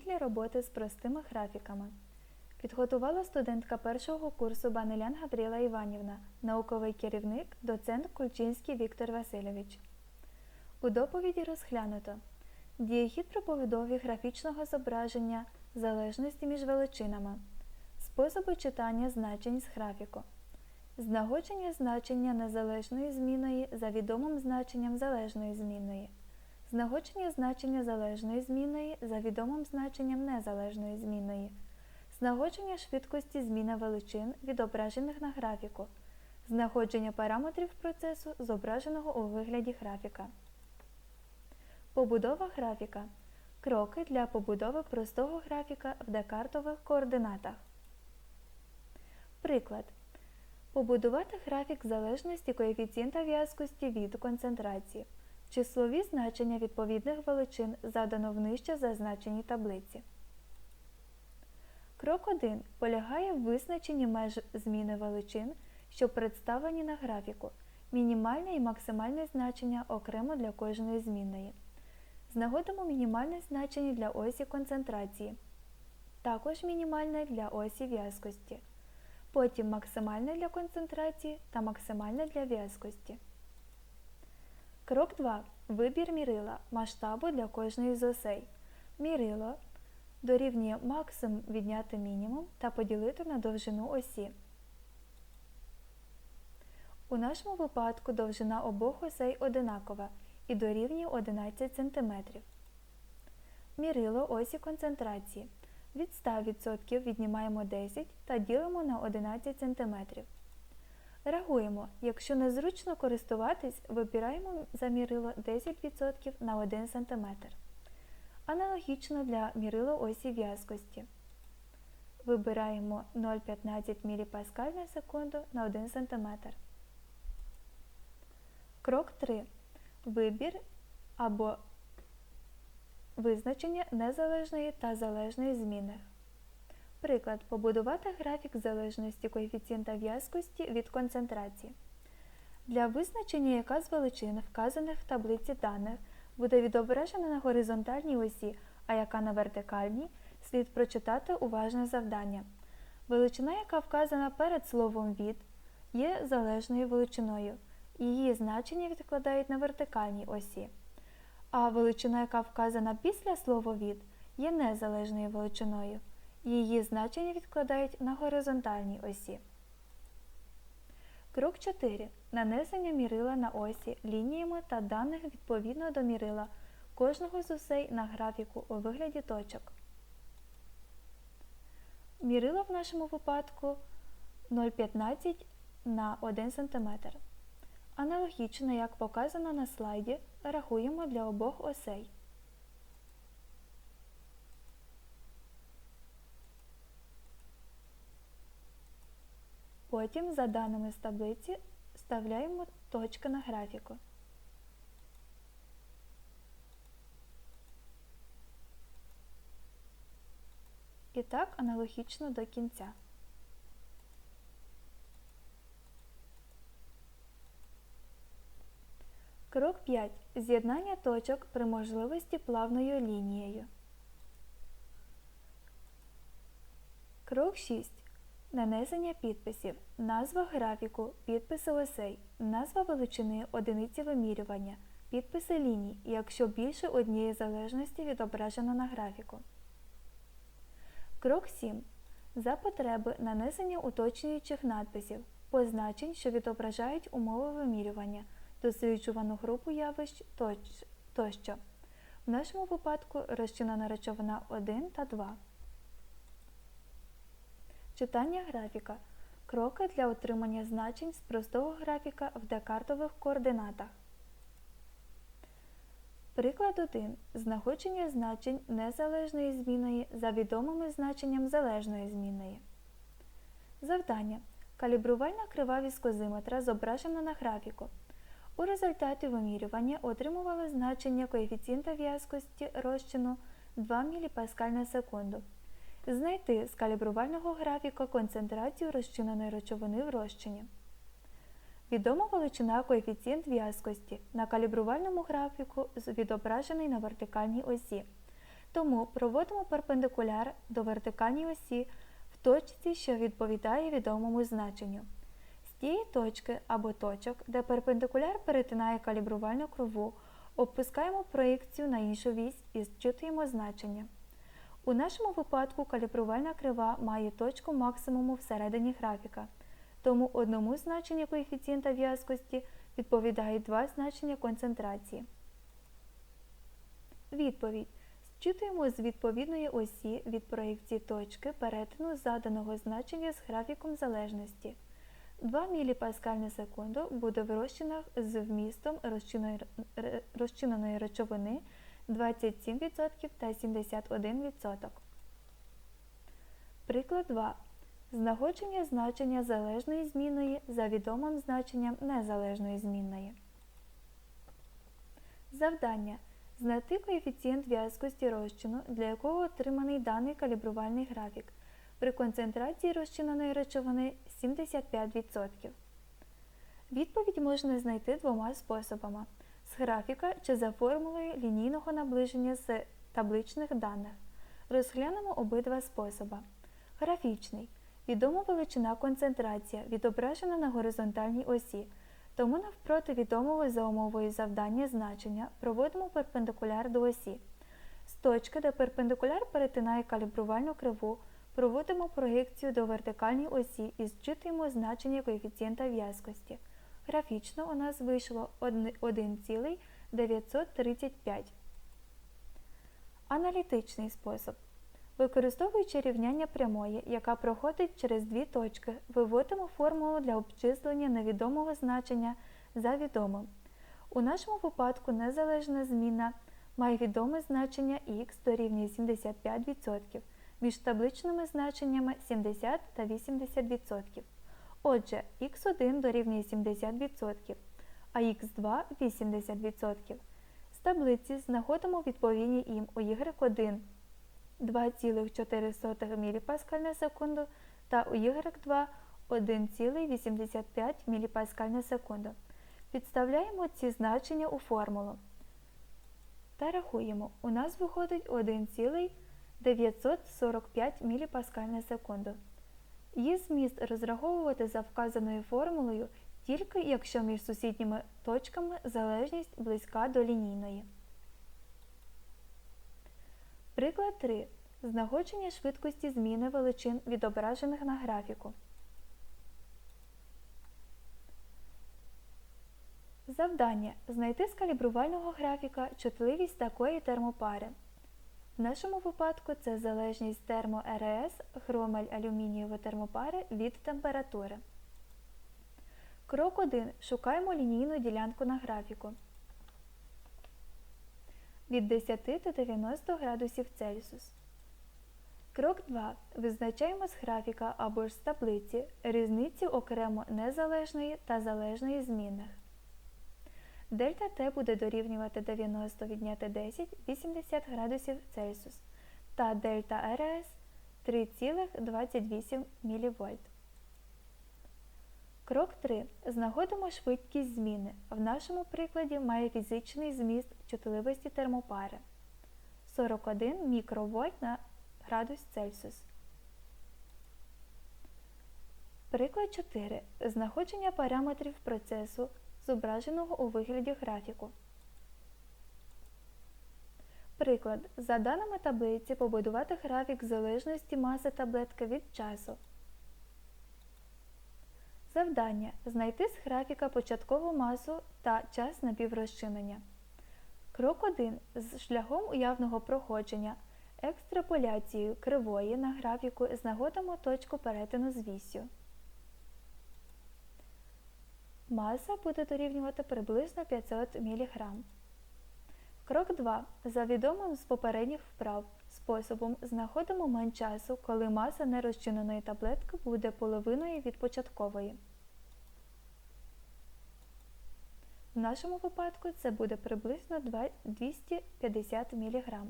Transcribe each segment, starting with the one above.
для роботи з простими графіками. Підготувала студентка першого курсу Банелян Габріела Іванівна, науковий керівник, доцент Кульчинський Віктор Васильович. У доповіді розглянуто дієхід при побудові графічного зображення залежності між величинами, способи читання значень з графіку, знагодження значення незалежної змінної за відомим значенням залежної змінної, знагодження значення залежної змінної за відомим значенням незалежної змінної, знагодження швидкості зміни величин, відображених на графіку, знаходження параметрів процесу, зображеного у вигляді графіка. Побудова графіка. Кроки для побудови простого графіка в декартових координатах. Приклад. Побудувати графік залежності коефіцієнта в'язкості від концентрації. Числові значення відповідних величин задано в нижче зазначеній таблиці. Крок 1 полягає в визначенні меж зміни величин, що представлені на графіку, мінімальне і максимальне значення окремо для кожної змінної. Знаходимо мінімальне значення для осі концентрації, також мінімальне для осі в'язкості, потім максимальне для концентрації та максимальне для в'язкості. Крок 2. Вибір мірила масштабу для кожної з осей. Мірило дорівнює максимум відняти мінімум та поділити на довжину осі. У нашому випадку довжина обох осей одинакова і дорівнює 11 см. Мірило осі концентрації. Від 100% віднімаємо 10 та ділимо на 11 см. Рахуємо, якщо незручно користуватись, вибираємо за мірило 10% на 1 см. Аналогічно для мірило осі в'язкості. Вибираємо 0,15 мПа на секунду на 1 см. Крок 3. Вибір або визначення незалежної та залежної зміни. Приклад. Побудувати графік залежності коефіцієнта в'язкості від концентрації. Для визначення, яка з величин, вказаних в таблиці даних, буде відображена на горизонтальній осі, а яка на вертикальній, слід прочитати уважне завдання. Величина, яка вказана перед словом від, є залежною величиною. Її значення відкладають на вертикальній осі. А величина, яка вказана після слова від, є незалежною величиною. Її значення відкладають на горизонтальній осі. Крок 4. Нанесення мірила на осі лініями та даних відповідно до мірила кожного з осей на графіку у вигляді точок. Мірило в нашому випадку 0,15 на 1 см. Аналогічно, як показано на слайді, рахуємо для обох осей. Потім, за даними з таблиці, вставляємо точки на графіку. І так аналогічно до кінця. Крок 5. З'єднання точок при можливості плавною лінією. Крок 6. Нанесення підписів. Назва графіку, підписи осей, назва величини одиниці вимірювання, підписи ліній, якщо більше однієї залежності відображено на графіку. Крок 7. За потреби нанесення уточнюючих надписів, позначень, що відображають умови вимірювання, досліджувану групу явищ тощо. В нашому випадку розчинена речовина 1 та 2. Читання графіка. Кроки для отримання значень з простого графіка в декартових координатах. Приклад 1. Знаходження значень незалежної змінної за відомими значенням залежної змінної. Завдання. Калібрувальна крива віскозиметра зображена на графіку. У результаті вимірювання отримували значення коефіцієнта в'язкості розчину 2 мПа на секунду. Знайти з калібрувального графіка концентрацію розчиненої речовини в розчині. Відома величина коефіцієнт в'язкості на калібрувальному графіку відображений на вертикальній осі. Тому проводимо перпендикуляр до вертикальній осі в точці, що відповідає відомому значенню. З тієї точки або точок, де перпендикуляр перетинає калібрувальну криву, опускаємо проєкцію на іншу вісь і зчитуємо значення. У нашому випадку калібрувальна крива має точку максимуму всередині графіка, тому одному значенню коефіцієнта в'язкості відповідають два значення концентрації. Відповідь. Зчитуємо з відповідної осі від проєкції точки перетину заданого значення з графіком залежності. 2 мПа на секунду буде в розчинах з вмістом розчиненої речовини 27% та 71%. Приклад 2. Знаходження значення залежної змінної за відомим значенням незалежної змінної. Завдання. Знайти коефіцієнт в'язкості розчину, для якого отриманий даний калібрувальний графік. При концентрації розчиненої речовини 75%. Відповідь можна знайти двома способами: з графіка чи за формулою лінійного наближення з табличних даних. Розглянемо обидва способи. Графічний. Відома величина концентрація, відображена на горизонтальній осі. Тому навпроти відомого за умовою завдання значення проводимо перпендикуляр до осі. З точки, де перпендикуляр перетинає калібрувальну криву, проводимо проєкцію до вертикальній осі і зчитуємо значення коефіцієнта в'язкості. Графічно у нас вийшло 1,935. Аналітичний спосіб. Використовуючи рівняння прямої, яка проходить через дві точки, виводимо формулу для обчислення невідомого значення за відомим. У нашому випадку незалежна зміна має відоме значення х дорівнює 75% між табличними значеннями 70 та 80%. Отже, х1 дорівнює 70%, а х2 80%. З таблиці знаходимо відповідні їм у y1 2,4 мПа на секунду та у y2 1,85 мПа на секунду. Підставляємо ці значення у формулу та рахуємо. У нас виходить 1,945 мПа на секунду. Її зміст розраховувати за вказаною формулою тільки якщо між сусідніми точками залежність близька до лінійної. Приклад 3. Знаходження швидкості зміни величин, відображених на графіку. Завдання. Знайти з калібрувального графіка чутливість такої термопари. В нашому випадку це залежність термо-РС хромель алюмінієвої термопари від температури. Крок 1. Шукаємо лінійну ділянку на графіку від 10 до 90 градусів Цельсіус. Крок 2. Визначаємо з графіка або ж з таблиці різницю окремо незалежної та залежної змінних. Дельта Т буде дорівнювати 90 відняти 10 80 градусів Цельсіус та дельта РС 3,28 мВ. Крок 3. Знаходимо швидкість зміни. В нашому прикладі має фізичний зміст чутливості термопари 41 мікровольт на градус Цельсіус. Приклад 4. Знаходження параметрів процесу, зображеного у вигляді графіку. Приклад. За даними таблиці побудувати графік залежності маси таблетки від часу. Завдання. Знайти з графіка початкову масу та час напіврозчинення. Крок 1. З шляхом уявного проходження екстраполяцією кривої на графіку знаходимо точку перетину з вісю. Маса буде дорівнювати приблизно 500 мг. Крок 2. За відомим з попередніх вправ способом знаходимо мань часу, коли маса нерозчиненої таблетки буде половиною від початкової. В нашому випадку це буде приблизно 250 мг.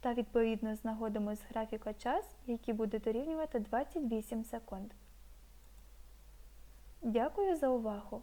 Та відповідно знаходимо з графіка час, який буде дорівнювати 28 секунд. Дякую за увагу!